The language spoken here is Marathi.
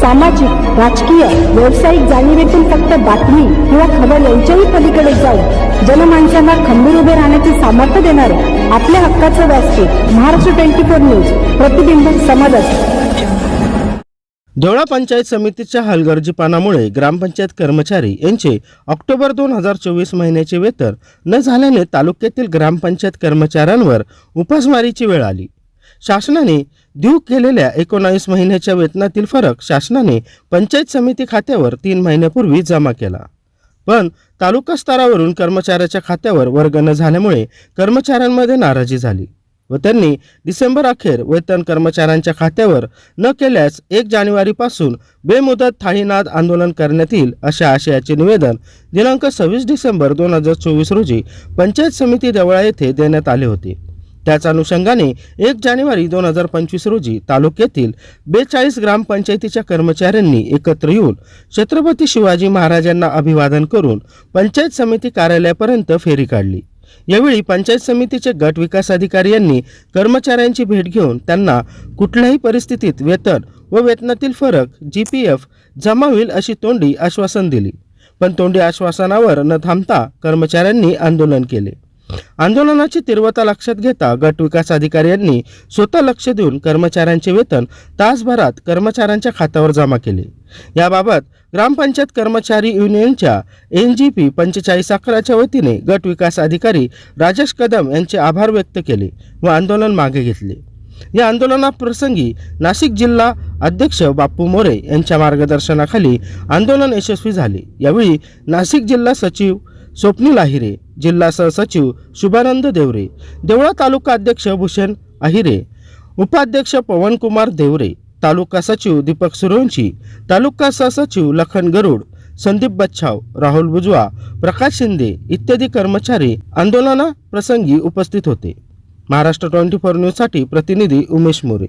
सामाजिक राजकीय व्यावसायिक जाणीवेतून फक्त बातमी किंवा खबर यांच्याही पलीकडे जाऊन जनमानसांना खंबीर उभे राहण्याचे सामर्थ्य देणारे आपल्या हक्काचं व्यासपीठ महाराष्ट्र ट्वेंटी फोर न्यूज प्रतिबिंब समाजाचे. धोळा पंचायत समितीच्या हलगर्जीपणामुळे ग्रामपंचायत कर्मचारी यांचे ऑक्टोबर दोन हजार चोवीस महिन्याचे वेतन न झाल्याने तालुक्यातील ग्रामपंचायत कर्मचाऱ्यांवर उपासमारीची वेळ आली. शासनाने देऊ केलेल्या एकोणावीस महिन्याच्या वेतनातील फरक शासनाने पंचायत समिती खात्यावर तीन महिन्यापूर्वी जमा केला. पण तालुका स्तरावरून कर्मचाऱ्याच्या खात्यावर वर्ग न झाल्यामुळे कर्मचाऱ्यांमध्ये नाराजी झाली व त्यांनी डिसेंबर अखेर वेतन कर्मचाऱ्यांच्या खात्यावर न केल्यास एक जानेवारीपासून बेमुदत थाळीनाद आंदोलन करण्यात येईल अशा आशयाचे निवेदन दिनांक सव्वीस डिसेंबर दोन हजार चोवीस रोजी पंचायत समिती देवळा येथे देण्यात आले होते. त्याच अनुषंगाने एक जानेवारी दोन हजार पंचवीस रोजी तालुक्यातील बेचाळीस ग्रामपंचायतीच्या कर्मचाऱ्यांनी एकत्र येऊन छत्रपती शिवाजी महाराजांना अभिवादन करून पंचायत समिती कार्यालयापर्यंत फेरी काढली. यावेळी पंचायत समितीचे गट विकास अधिकारी यांनी कर्मचाऱ्यांची भेट घेऊन त्यांना कुठल्याही परिस्थितीत वेतन व वेतनातील फरक जी पी एफ जमा होईल अशी तोंडी आश्वासन दिली. पण तोंडी आश्वासनावर न थांबता कर्मचाऱ्यांनी आंदोलन केले. आंदोलनाची तीव्रता लक्षात घेता गट विकास अधिकारी यांनी स्वतः लक्ष देऊन कर्मचाऱ्यांचे वेतन तासभरात कर्मचाऱ्यांच्या खात्यावर जमा केले. याबाबत ग्रामपंचायत कर्मचारी युनियनच्या एन जी पी पंचेचाळीस अकराच्या वतीने गट विकास अधिकारी राजेश कदम यांचे आभार व्यक्त केले व आंदोलन मागे घेतले. या आंदोलनाप्रसंगी नाशिक जिल्हा अध्यक्ष बापू मोरे यांच्या मार्गदर्शनाखाली आंदोलन यशस्वी झाले. यावेळी नाशिक जिल्हा सचिव स्वप्नील अहिरे जिल्हा सहसचिव शुभानंद देवरे देवळा तालुका अध्यक्ष भूषण आहिरे उपाध्यक्ष पवनकुमार देवरे तालुका सचिव दीपक सुरवंशी तालुका सहसचिव लखन गरुड संदीप बच्छाव राहुल बुजवा प्रकाश शिंदे इत्यादी कर्मचारी आंदोलना प्रसंगी उपस्थित होते. महाराष्ट्र ट्वेंटी फोर न्यूजसाठी प्रतिनिधी उमेश मोरे.